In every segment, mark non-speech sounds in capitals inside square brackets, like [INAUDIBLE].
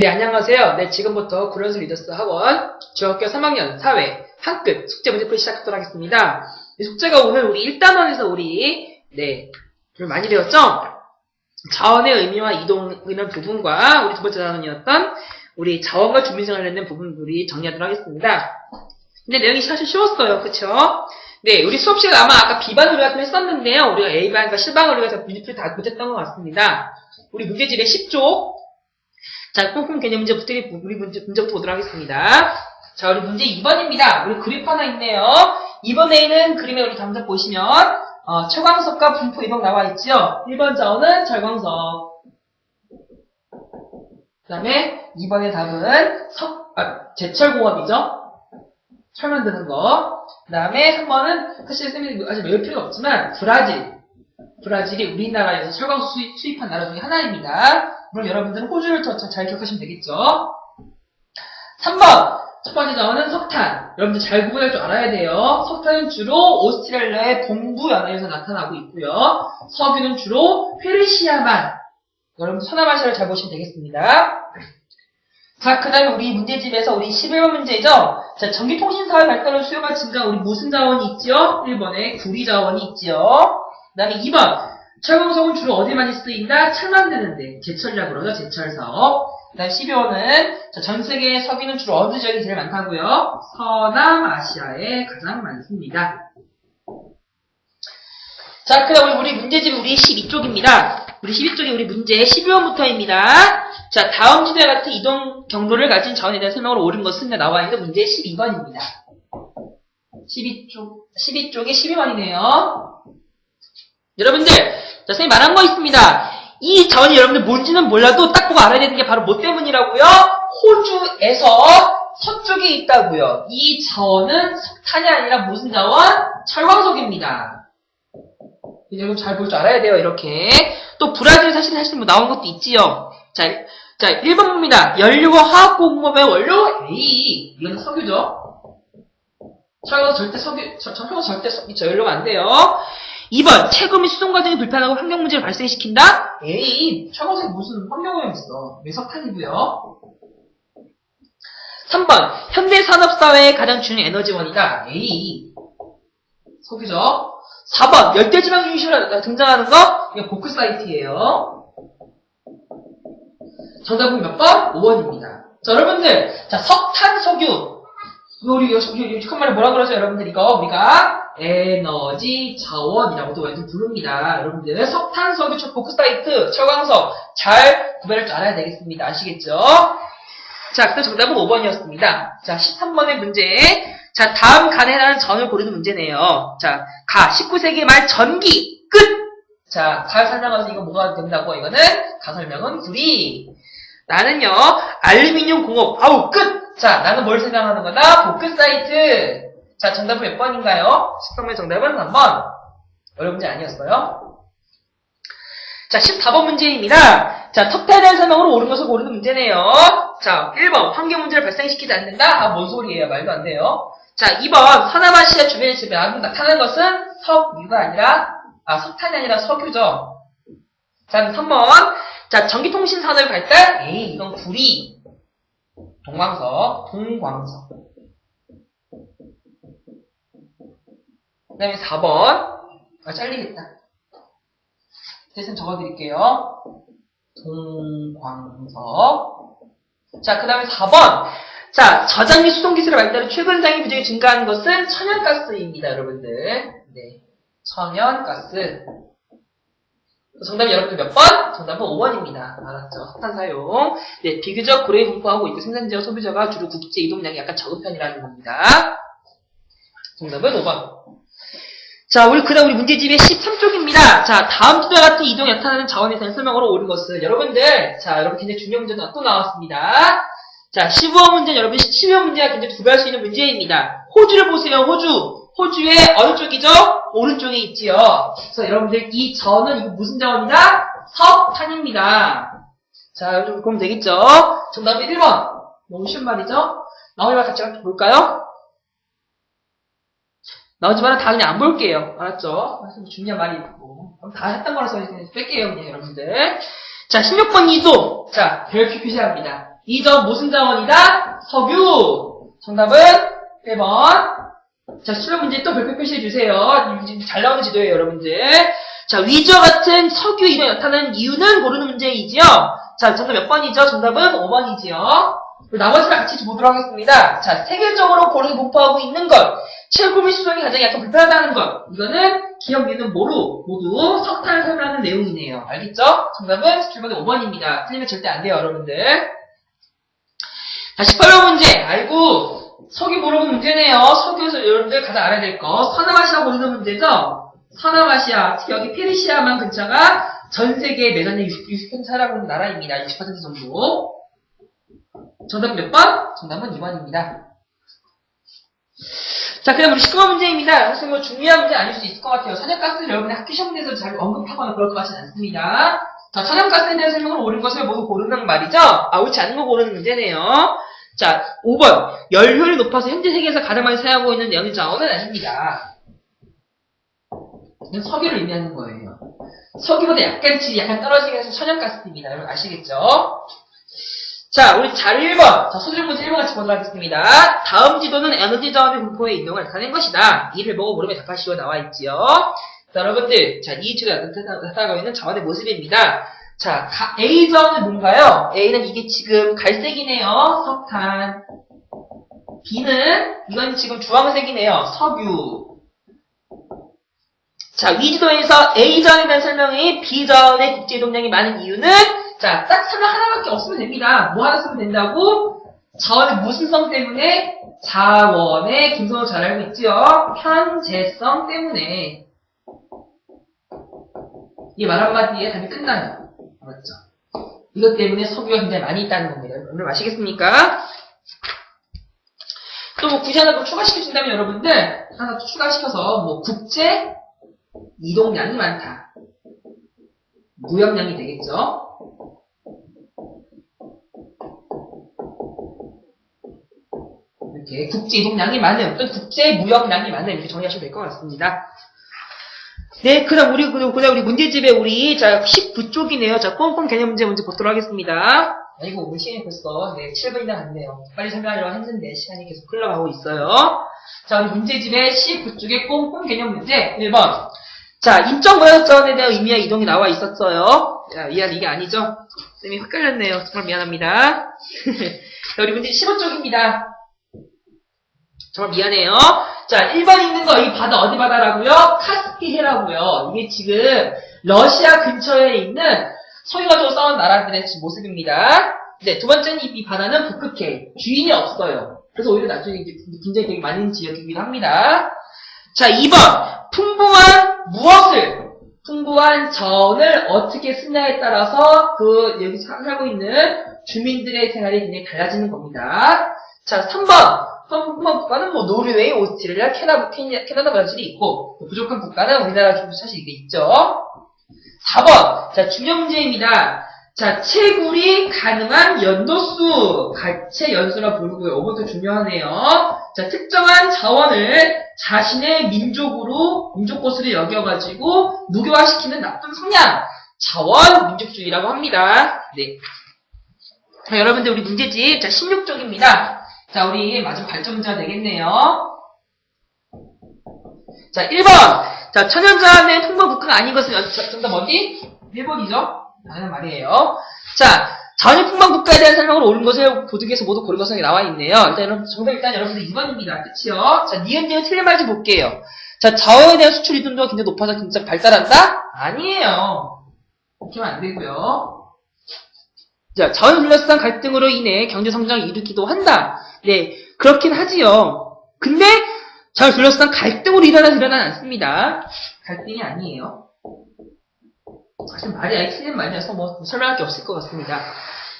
네, 안녕하세요. 네, 지금부터 구련수 리더스 학원 중학교 3학년 사회 한끝 숙제 문제 풀이 시작하도록 하겠습니다. 이 숙제가 오늘 우리 1단원에서 우리, 네, 좀 많이 배웠죠? 자원의 의미와 이동하는 부분과 우리 두 번째 단원이었던 우리 자원과 주민생활 관련된 부분들이 정리하도록 하겠습니다. 근데 내용이 사실 쉬웠어요. 그쵸? 네, 우리 수업 시간 아마 아까 비반 우리가 좀 했었는데요. 우리가 A반과 C반 우리가 문제풀이 다 못했던 것 같습니다. 우리 문제집의 10쪽 자, 꼼꼼 개념 문제 부터 우리 문제, 문제부터 보도록 하겠습니다. 자, 우리 문제 2번입니다. 우리 그래프 하나 있네요. 2번에는 그림에 우리 담자 보시면, 어, 철광석과 분포 이동 나와 있죠? 1번 자원은 철광석. 그 다음에 2번의 답은 석, 아, 제철공업이죠? 철 만드는 거. 그 다음에 3번은 사실 쌤이 아직 외울 필요가 없지만, 브라질. 브라질이 우리나라에서 철광석 수입, 수입 한 나라 중에 하나입니다. 물론 여러분들은 호주를 더 잘 기억하시면 되겠죠. 3번 첫 번째 자원은 석탄. 여러분들 잘 구분할 줄 알아야 돼요. 석탄은 주로 오스트레일리아의 동부 연안에서 나타나고 있고요. 석유는 주로 페르시아만. 여러분 서남아시아를 잘 보시면 되겠습니다. 자, 그 다음에 우리 문제집에서 우리 11번 문제죠. 자, 전기통신사회 발달로 수요가 증가한 우리 무슨 자원이 있죠? 1번에 구리 자원이. 그 다음에 2번 철광석은 주로 어디 많이 쓰인다? 철 만드는데 제철이라고 그러죠. 제철 사업. 그 다음 12호는 전 세계의 석유는 주로 어느 지역이 제일 많다고요? 서남아시아에 가장 많습니다. 자, 그 다음 우리 문제집 우리 12쪽입니다. 우리 12쪽이 우리 문제 12번부터입니다. 자, 다음 지도와 같은 이동 경로를 가진 자원에 대한 설명을 옳은 것은 나와 있는 문제 12번입니다. 12쪽, 12쪽에 12번이네요. 여러분들, 자, 선생님 말한 거 있습니다. 이 자원이 여러분들 뭔지는 몰라도 딱 보고 알아야 되는 게 바로 뭐 때문이라고요? 호주에서 서쪽에 있다고요. 이 자원은 석탄이 아니라 무슨 자원? 철광석입니다. 여러분 잘 볼 줄 알아야 돼요, 이렇게. 또 브라질 사실 사실 뭐 나온 것도 있지요. 자, 자, 1번입니다. 연료와 화학공업의 원료 A. 이건 석유죠. 철광석 절대 석유, 저- 철광석 절대 석유, 저 연료가 안 돼요. 2번, 채굴 및 수송 과정이 불편하고 환경 문제를 발생시킨다? 에이, 철광석이 무슨 환경오염 있어. 왜 석탄이고요. 3번, 현대 산업사회의 가장 중요한 에너지원이다. 에이, 석유죠. 4번, 열대지방 중심으로 등장하는 거? 이거 보크 사이트예요. 정답은 몇 번? 5번입니다. 자, 여러분들, 자, 석탄, 석유. 우리, 유식한 말에 뭐라 그러죠, 여러분들? 이거 우리가 에너지 자원이라고도 완전 부릅니다. 여러분들, 석탄, 석유, 철, 보크사이트, 철광석 잘 구별할 줄 알아야 되겠습니다. 아시겠죠? 자, 그 정답은 5번이었습니다. 자, 13번의 문제. 자, 다음 간에 해당하는 전을 고르는 문제네요. 자, 가, 19세기 말 전기, 끝! 자, 가 설명해서 이거 뭐가 된다고, 이거는? 가 설명은 구리. 나는요, 알루미늄 공업, 아우, 끝! 자, 나는 뭘 생각하는 거다? 보크사이트. 자, 정답은 몇 번인가요? 13번의 정답은 3번. 어려운 문제 아니었어요? 자, 14번 문제입니다. 자, 석탄에 대한 설명으로 옳은 것을 고르는 문제네요. 자, 1번, 환경 문제를 발생시키지 않는다? 아, 뭔 소리예요? 말도 안 돼요. 자, 2번, 서남아시아 주변에 지금 나타나는 것은 석유가 아니라, 아, 석탄이 아니라 석유죠. 자, 3번, 자, 전기통신 산업의 발달? 에이, 이건 구리. 동광석, 동광석. 그 다음에 4번, 아, 잘리겠다. 대신 적어드릴게요. 동광석. 자, 그 다음에 4번. 자, 저장 및 수송 기술의 발달로 최근 장애 부족이 증가하는 것은 천연가스입니다, 여러분들. 네. 천연가스. 정답이 여러분들 몇 번? 정답은 5번입니다. 알았죠? 석탄 사용. 네, 비교적 고래 분포하고 있고 생산지와 소비자가 주로 국제 이동량이 약간 적은 편이라는 겁니다. 정답은 5번. 자, 우리, 그 다음 우리 문제집의 13쪽입니다. 자, 다음 주와 같은 이동이 나타나는 자원에 대한 설명으로 옳은 것은 여러분들, 자, 여러분 굉장히 중요한 문제가 또 나왔습니다. 자, 15번 문제는 여러분 12번 문제가 굉장히 구별할 수 있는 문제입니다. 호주를 보세요, 호주. 호주의 어느 쪽이죠? 오른쪽에 있지요. 그래서 여러분들 이 저는 이거 무슨 자원이다? 석탄입니다. 자, 여러분 보면 되겠죠? 정답은 1번. 너무 쉬운 말이죠? 나머지 말 같이 볼까요? 나머지만은 다 그냥 안 볼게요. 알았죠? 중요한 말이 있고. 그럼 다 했던 거라서 뺄게요, 여러분들. 자, 16번 이도. 자, 별표 표시합니다. 이점 무슨 자원이다? 석유. 정답은 1번. 자, 수능 문제 또 별표 표시해 주세요. 잘 나오는 지도예요, 여러분들. 자, 위저 같은 석유 이동이 나타나는 이유는 모르는 문제이지요. 자, 정답 몇 번이죠? 정답은 5번이지요. 나머지를 같이 보도록 하겠습니다. 자, 세계적으로 고르게 공포하고 있는 것. 체육고민 수정이 가장 약간 불편하다는 것. 이거는 기억, 미는 모루. 모두 석탄을 설명하는 내용이네요. 알겠죠? 정답은 7번에 5번입니다. 틀리면 절대 안 돼요, 여러분들. 자, 18번 문제. 아이고, 석유 모르는 문제네요. 석유에서 여러분들 가장 알아야 될 거. 서남아시아 모르는 문제죠? 서남아시아, 특히 여기 페르시아만 근처가 전 세계에 매장된 60, 60% 살아고 있는 나라입니다. 60% 정도. 정답은 몇 번? 정답은 2번입니다. 자, 그 다음 우리 19번 문제입니다. 사실 뭐 중요한 문제 아닐 수 있을 것 같아요. 산업가스를 여러분의 학교 시험에서 잘 언급하거나 그럴 것 같지는 않습니다. 자, 산업가스에 대한 설명을 옳은 것을 모두 고른다는 말이죠? 아, 옳지 않은 거 고르는 문제네요. 자, 5번. 열효율이 높아서 현재 세계에서 가장 많이 사용하고 있는 연료 자원은 아닙니다. 이건 석유를 의미하는 거예요. 석유보다 약간 질이 약간 떨어지게 해서 천연가스입니다. 여러분 아시겠죠? 자, 우리 잘 1번. 자, 소질 문제 1번 같이 보도록 하겠습니다. 다음 지도는 에너지 자원의 분포의 이동을 나타낸 것이다. 이를 보고 모르면 답하시오 나와 있지요. 자, 여러분들. 자, 이 지도에 나타- 나타나고 있는 자원의 모습입니다. 자, 가- A 자원은 뭔가요? A는 이게 지금 갈색이네요. 석탄. B는 이건 지금 주황색이네요. 석유. 자, 위 지도에서 A 자원에 대한 설명이 B 자원의 국제 이동량이 많은 이유는 자, 딱 설명 하나밖에 없으면 됩니다. 뭐 하나 쓰면 된다고? 자원의 무슨성 때문에? 자원의 김성호 잘 알고 있지요? 편재성 때문에. 이 말 한마디에 답이 끝나요. 맞죠? 이것 때문에 석유가 굉장히 많이 있다는 겁니다. 여러분 아시겠습니까? 또뭐 굳이 하나 더 추가시켜준다면 여러분들 하나 더 추가시켜서 뭐 국제 이동량이 많다. 무역량이 되겠죠? 이렇게 국제 이동량이 많은 또는 국제 무역량이 많은 이렇게 정리하시면 될 것 같습니다. 네, 그다음 우리 그다음 우리 문제집에 우리 자 19쪽이네요. 자 꼼꼼 개념 문제 먼저 보도록 하겠습니다. 아이고 우리 시간이 벌써 네 7분이나 갔네요. 빨리 설명하려고 했는데 시간이 계속 흘러가고 있어요. 자 우리 문제집에 19쪽의 꼼꼼 개념 문제 1번. 자 인적 모양자원에 대한 의미와 이동이 나와 있었어요. 야 미안 이게 아니죠? 쌤이 헷갈렸네요. 정말 미안합니다. 자, [LAUGHS] 우리 문제 15쪽입니다. 정말 미안해요. 자, 1번 있는 거, 이 바다 어디 바다라고요? 카스피해라고요. 이게 지금 러시아 근처에 있는 소유 가지고 싸운 나라들의 모습입니다. 네, 두 번째는 이, 이 바다는 북극해. 주인이 없어요. 그래서 오히려 나중에 이제 굉장히 되게 많은 지역이기도 합니다. 자, 2번. 풍부한 무엇을? 풍부한 자원을 어떻게 쓰냐에 따라서 그 여기 살고 있는 주민들의 생활이 굉장히 달라지는 겁니다. 자, 3번. 풍부한 국가는 뭐 노르웨이, 오스트레일리아, 캐나다, 캐나다, 브라질이 있고 부족한 국가는 우리나라 정도 사실 이게 있죠. 4번. 자, 중요 문제입니다. 자, 채굴이 가능한 연도수, 가채 연수라 부르고요. 이것도 중요하네요. 자, 특정한 자원을 자신의 민족으로, 민족 것으로 여겨가지고 무교화시키는 나쁜 성향, 자원 민족주의라고 합니다. 네. 자, 여러분들 우리 문제집, 자, 16쪽입니다. 자, 우리 마지막 발전 문제가 되겠네요. 자, 1번. 자, 천연자원의 통보 국가가 아닌 것은 정답 어디? 1번이죠? 라는 말이에요. 자, 자원의 풍만 국가에 대한 설명을 옳은 것을 보드에서 모두 고른 것이 나와 있네요. 일단 여러분, 정답 일단 여러분들 2번입니다. 끝이요. 자, 니은니은 틀린 말좀 볼게요. 자, 자원에 대한 수출 이동도가 굉장히 높아서 굉장히 발달한다? 아니에요. 그렇게 하면 안 되고요. 자, 자원 불협상 갈등으로 인해 경제 성장을 일으키기도 한다. 네, 그렇긴 하지요. 근데 자원 불협상 갈등으로 일어나서 일어나지 않습니다. 갈등이 아니에요. 사실 말이 아예 틀린 말이라서 뭐 설명할 게 없을 것 같습니다.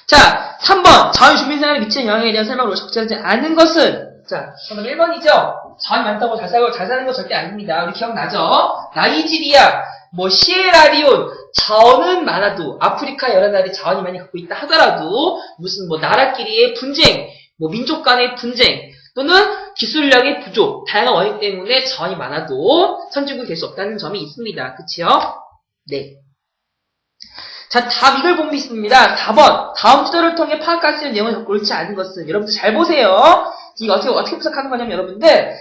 자, 3번. 자원 주민생활에 미치는 영향에 대한 설명을 적절하지 않은 것은 자, 정답 1번이죠. 자원이 많다고 잘 살고 잘 사는 거 절대 아닙니다. 우리 기억나죠? 나이지리아, 뭐 시에라리온, 자원은 많아도 아프리카 여러 나라에 자원이 많이 갖고 있다 하더라도 무슨 뭐 나라끼리의 분쟁, 뭐 민족 간의 분쟁 또는 기술력의 부족, 다양한 원인 때문에 자원이 많아도 선진국이 될 수 없다는 점이 있습니다. 그치요? 네. 자, 답 이걸 보면 있습니다. 4번. 다음 지도를 통해 파악할 수 있는 내용을 옳지 않은 것은. 여러분들 잘 보세요. 이거 어떻게, 어떻게 분석하는 거냐면, 여러분들.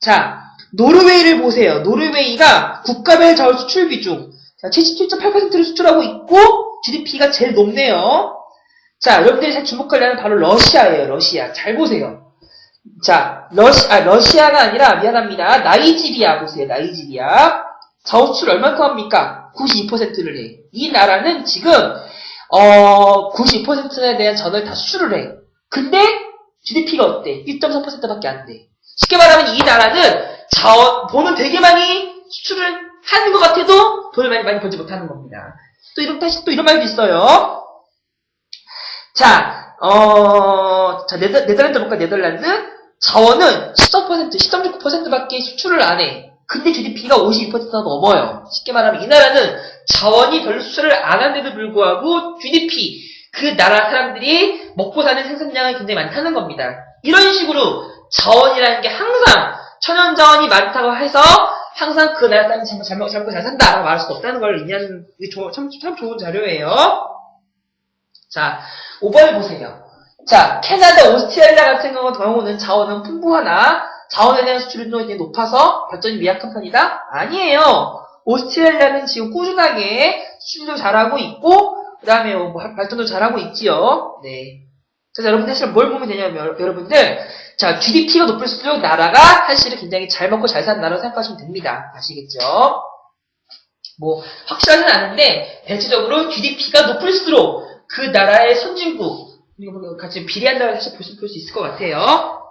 자, 노르웨이를 보세요. 노르웨이가 국가별 자원 수출 비중. 자, 77.8%를 수출하고 있고, GDP가 제일 높네요. 자, 여러분들이 잘 주목하려면 바로 러시아예요, 러시아. 잘 보세요. 자, 러시, 아, 러시아가 아니라, 미안합니다. 나이지리아 보세요, 나이지리아. 자원 수출 얼마큼 합니까? 92%를 해. 이 나라는 지금, 어, 92%에 대한 전을 다 수출을 해. 근데, GDP가 어때? 1.3%밖에 안 돼. 쉽게 말하면 이 나라는 자원, 돈은 되게 많이 수출을 하는 것 같아도 돈을 많이, 많이 벌지 못하는 겁니다. 또 이런, 다시 또 이런 말도 있어요. 자, 어, 자, 네덜란드 볼까, 네덜란드? 자원은 13%, 10.9%밖에 수출을 안 해. 근데 GDP가 52%가 넘어요. 쉽게 말하면 이 나라는 자원이 별로 수출을 안 하는데도 불구하고 GDP, 그 나라 사람들이 먹고 사는 생산량이 굉장히 많다는 겁니다. 이런 식으로 자원이라는 게 항상 천연 자원이 많다고 해서 항상 그 나라 사람이 잘, 잘, 먹- 잘 먹고 잘 산다라고 말할 수 없다는 걸 의미하는 참, 참 좋은 자료예요. 자, 5번을 보세요. 자, 캐나다, 오스트레일리아 같은 경우- 경우는 자원은 풍부하나 자원에 대한 수출률도 굉장히 높아서 발전이 미약한 편이다? 아니에요. 오스트레일리아는 지금 꾸준하게 수출도 잘하고 있고 그 다음에 뭐 발전도 잘하고 있지요. 네. 그래서 여러분들 사실 뭘 보면 되냐면 여러- 여러분들 자 GDP가 높을수록 나라가 사실은 굉장히 잘 먹고 잘 나라로 생각하시면 됩니다. 아시겠죠? 뭐 확실하진 않은데 대체적으로 GDP가 높을수록 그 나라의 선진국 뭐 같이 비례한다고 사실 볼 수, 볼수 있을 것 같아요.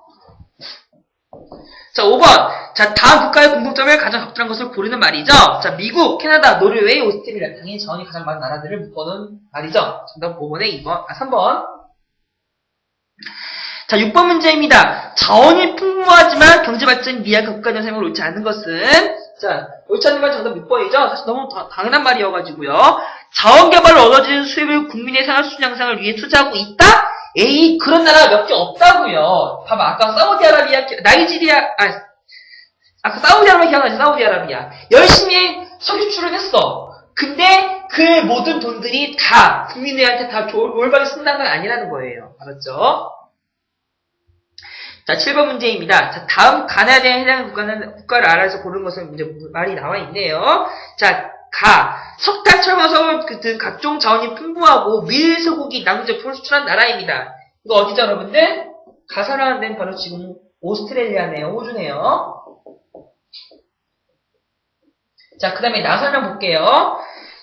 자, 5번. 자, 다음 국가의 공통점을 가장 적절한 것을 고르는 말이죠. 자, 미국, 캐나다, 노르웨이, 오스트레일리아. 당연히 자원이 가장 많은 나라들을 묶어놓은 말이죠. 정답 5번에 2번, 아, 3번. 자, 6번 문제입니다. 자원이 풍부하지만 경제 발전이 미약한 국가적 생각을 옳지 않은 것은? 자, 옳지 않은 말 정답 6번이죠? 사실 너무 다- 당연한 말이어가지고요. 자원 개발을 얻어지는 수입을 국민의 생활 수준 향상을 위해 투자하고 있다? 에이, 그런 나라가 몇개 없다고요. 봐봐, 아까 사우디아라비아, 나이지리아, 아, 아까 사우디아라비아 기억나지? 사우디아라비아. 열심히 석유 수출을 했어. 근데 그 모든 돈들이 다 국민들한테 다 조- 올바르게 쓴다는 건 아니라는 거예요. 알았죠? 자, 7번 문제입니다. 자, 다음 가나다에 해당하는 국가는, 국가를 알아서 고른 것은 이제 말이 나와 있네요. 자, 가. 석탄, 철강, 석유 등 각종 자원이 풍부하고 밀, 소고기, 나무 제품을 수출한 나라입니다. 이거 어디죠, 여러분들? 가사라는 데는 바로 지금 오스트레일리아네요. 호주네요. 자, 그 다음에 나 설명 볼게요.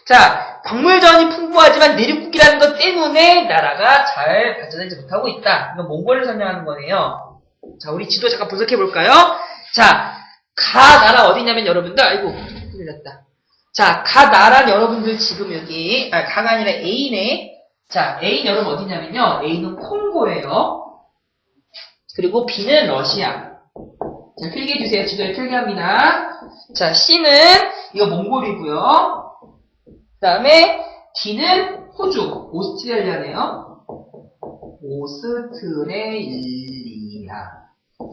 자, 광물 자원이 풍부하지만 내륙국이라는 것 때문에 나라가 잘 발전하지 못하고 있다. 이건 몽골을 설명하는 거네요. 자, 우리 지도 잠깐 분석해 볼까요? 자, 가 나라 어디냐면 여러분들, 아이고, 큰일 났다. 자, 가 나라 여러분들 지금 여기, 아, 가가 아니라 A네. 자, A 여러분 어디냐면요. A는 콩고예요. 그리고 B는 러시아. 자, 필기해 주세요. 지도에 필기합니다. 자, C는 이거 몽골이고요. 그 다음에 D는 호주, 오스트레일리아네요. 오스트레일리아.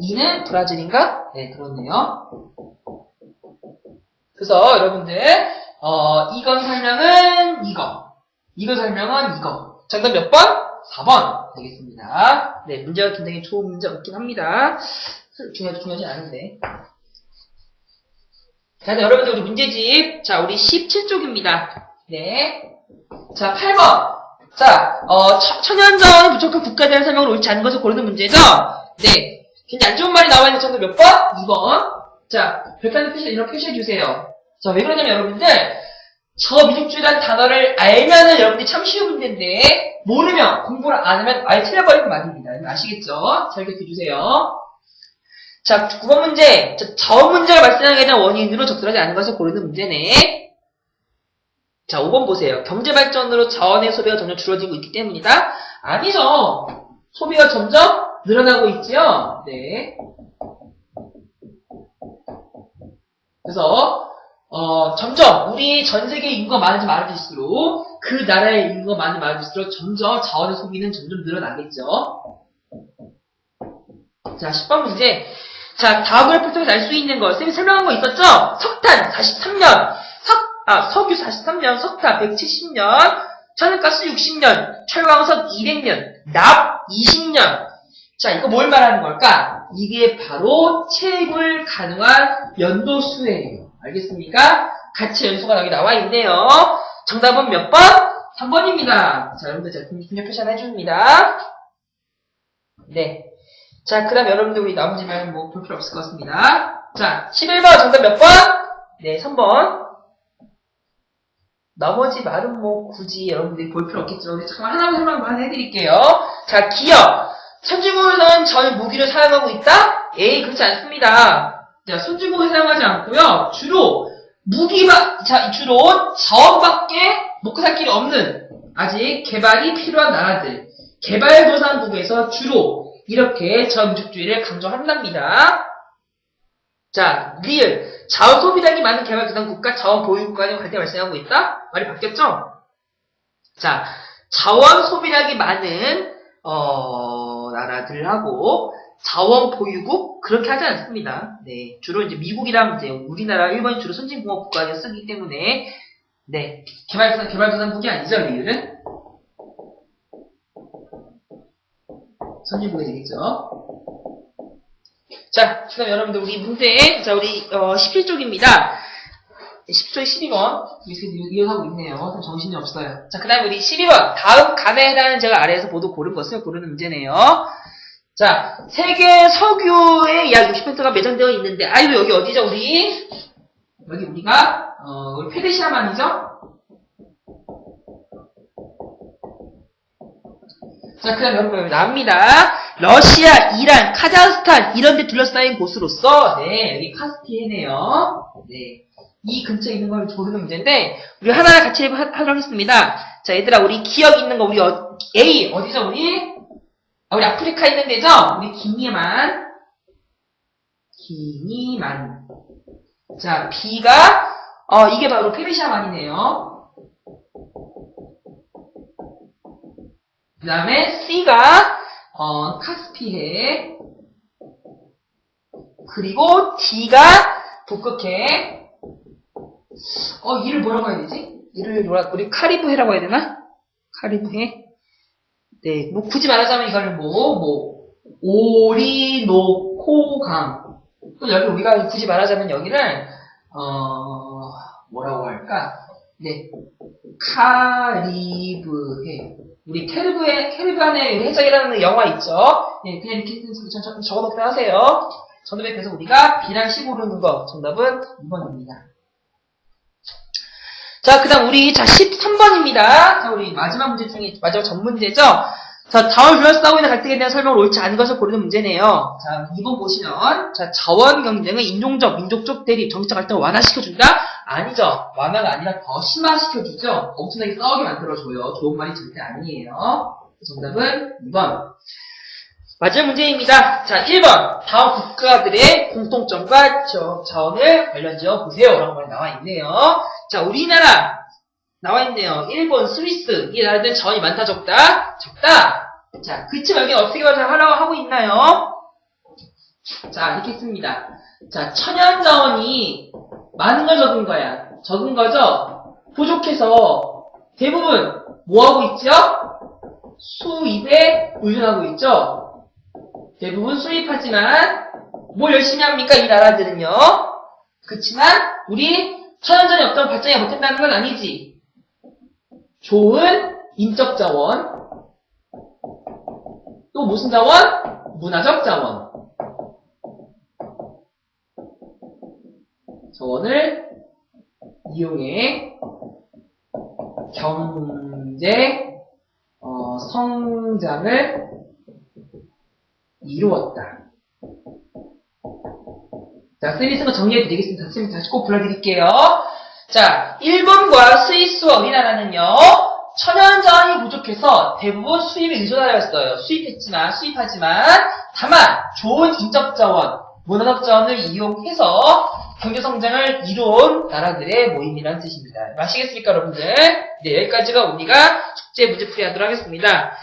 E는 브라질인가? 네, 그렇네요. 그래서 여러분들, 어, 이건 설명은 이거. 이거 설명은 이거. 정답 몇 번? 4번 되겠습니다. 네, 문제가 굉장히 좋은 문제 같긴 합니다. 중요하지, 중요하지 않은데. 자, 여러분들 우리 문제집. 자, 우리 17쪽입니다. 네. 자, 8번. 자, 어, 처- 천연 자원이 부족한 국가에 대한 설명을 옳지 않은 것을 고르는 문제죠? 네. 굉장히 안 좋은 말이 나와 있는 정답 몇 번? 2번. 자, 별칸을 표시, 이런 표시해 주세요. 자, 왜 그러냐면 여러분들, 저 민족주의라는 단어를 알면은 여러분들이 참 쉬운 문제인데, 모르면, 공부를 안 하면 아예 틀려버리는 말입니다. 아시겠죠? 잘 기억해 주세요. 자, 9번 문제. 자, 자원 문제가 발생하게 된 원인으로 적절하지 않은 것을 고르는 문제네. 자, 5번 보세요. 경제 발전으로 자원의 소비가 점점 줄어들고 있기 때문이다? 아니죠. 소비가 점점 늘어나고 있지요? 네. 그래서, 어, 점점 우리 전 세계 인구가 많아지 많아질수록 그 나라의 인구가 많이 많아질수록 점점 자원의 소비는 점점 늘어나겠죠. 자, 10번 문제. 자, 다음 그래프 통해서 알 수 있는 거. 쌤이 설명한 거 있었죠? 석탄 43년, 석, 아, 석유 43년, 석탄 170년, 천연가스 60년, 철광석 200년, 납 20년. 자, 이거 뭘 말하는 걸까? 이게 바로 채굴 가능한 연도 수예요. 알겠습니까? 같이 연수가 여기 나와 있네요. 정답은 몇 번? 3번입니다. 자, 여러분들 제가 분역 표시 하나 해줍니다. 네. 자, 그 다음 여러분들 우리 나머지 말은 뭐 볼 필요 없을 것 같습니다. 자, 11번 정답 몇 번? 네, 3번. 나머지 말은 뭐 굳이 여러분들이 볼 필요. 근데 잠깐 하나만 설명만 해드릴게요. 자, 기억. 선진국에서는 전 무기를 사용하고 있다? 에이, 그렇지 않습니다. 자, 선진국에 사용하지 않고요. 주로 무기만, 자, 주로 자원밖에 먹고 살 길이 없는 아직 개발이 필요한 나라들. 개발도상국에서 주로 이렇게 자원민족주의를 강조한답니다. 자, 리을. 자원 소비량이 많은 개발도상국가 자원 보유국 간의 갈등이 발생하고 있다? 말이 바뀌었죠? 자, 자원 소비량이 많은, 어, 나라들하고 자원 보유국? 그렇게 하지 않습니다. 네. 주로 이제 미국이랑 이제 우리나라, 일본이 주로 선진공업 국가에 쓰기 때문에, 네. 개발도상, 개발도상국이 아니죠, 리을은? 선진국이 되겠죠? 자, 그다음 여러분들 우리 문제 자 우리 어, 17쪽입니다. 10쪽 12번 이렇게 이어가고 있네요. 좀 정신이 없어요. 자, 그 다음 우리 12번 다음 감에 해당하는 제가 아래에서 모두 고른 것을 고르는 문제네요. 자, 세계 석유의 약 60%가 매장되어 있는데 아이고 여기 어디죠 우리? 여기 우리가 어, 우리 페르시아만이죠? 자, 그 다음 여러분 나옵니다. 러시아, 이란, 카자흐스탄 이런 데 둘러싸인 곳으로서 네, 여기 카스피해네요. 네. 이 근처에 있는 걸 고르는 문제인데 우리 하나하나 같이 하- 하도록 하겠습니다. 자, 얘들아 우리 기억 있는 거 우리 어, A 어디죠 우리? 아, 우리 아프리카 있는 데죠? 우리 기니만 기니만 자, B가 어, 이게 바로 페르시아만이네요. 그 다음에 C가 어, 카스피해 그리고 D가 북극해 어 이를 뭐라고 해야 되지? 이를 뭐라 우리 카리브해라고 해야 되나? 카리브해 네, 뭐 굳이 말하자면 이거를 뭐, 뭐 오리노코강 또 여기 우리가 굳이 말하자면 여기를 어 뭐라고 할까? 네, 카리브해 우리 캐리브의, 캐리브안의 해적이라는 영화 있죠? 예, 그냥 이렇게 적어놓기로 하세요. 전업에 그래서 우리가 B랑 C 고르는 거, 정답은 2번입니다. 자, 그 다음 우리, 자, 13번입니다. 자, 우리 마지막 문제 중에, 마지막 전 문제죠? 자, 자원을 둘러싸고 있는 갈등에 대한 설명을 옳지 않은 것을 고르는 문제네요. 자, 2번 보시면, 자, 자원 경쟁은 인종적, 민족적 대립, 정치적 갈등을 완화시켜준다? 아니죠. 완화가 아니라 더 심화시켜주죠. 엄청나게 싸우게 만들어줘요. 좋은 말이 절대 아니에요. 정답은 2번. 마지막 문제입니다. 자, 1번. 다음 국가들의 공통점과 저- 자원을 관련지어 보세요. 라는 말이 나와 있네요. 자, 우리나라 나와 있네요. 일본, 스위스. 이 나라들은 자원이 많다, 적다? 적다. 자, 그치만 여기 어떻게 하려고 하고 있나요? 자, 이렇게 씁니다. 자, 천연 자원이 많은 걸 적은 거야. 적은 거죠? 부족해서 대부분 뭐 하고 있죠? 수입에 의존하고 있죠? 대부분 수입하지만 뭘 열심히 합니까? 이 나라들은요. 그렇지만 우리 천연전이 없다면 발전이 못한다는 건 아니지. 좋은 인적 자원, 또 무슨 자원? 문화적 자원. 자원을 이용해 경제 어, 성장을 이루었다. 자, 스위스가 정리해 드리겠습니다. 선생님 다시 꼭 불러드릴게요. 자, 일본과 스위스와 우리나라는요, 천연 자원이 부족해서 대부분 수입에 의존하였어요. 수입했지만, 수입하지만, 다만, 좋은 인적 자원, 문화적 자원을 이용해서 경제 성장을 이룬 나라들의 모임이라는 뜻입니다. 아시겠습니까, 여러분들? 네, 여기까지가 우리가 숙제 문제 풀이 하도록 하겠습니다.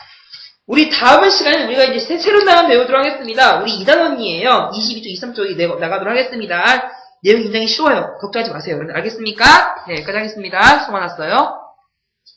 우리 다음 시간에 우리가 이제 새- 새로운 단어 배우도록 하겠습니다. 우리 2단원이에요. 22쪽, 23쪽이 나가도록 하겠습니다. 내용이 굉장히 쉬워요. 걱정하지 마세요. 여러분 알겠습니까? 네, 여기까지 하겠습니다. 수고 많았어요.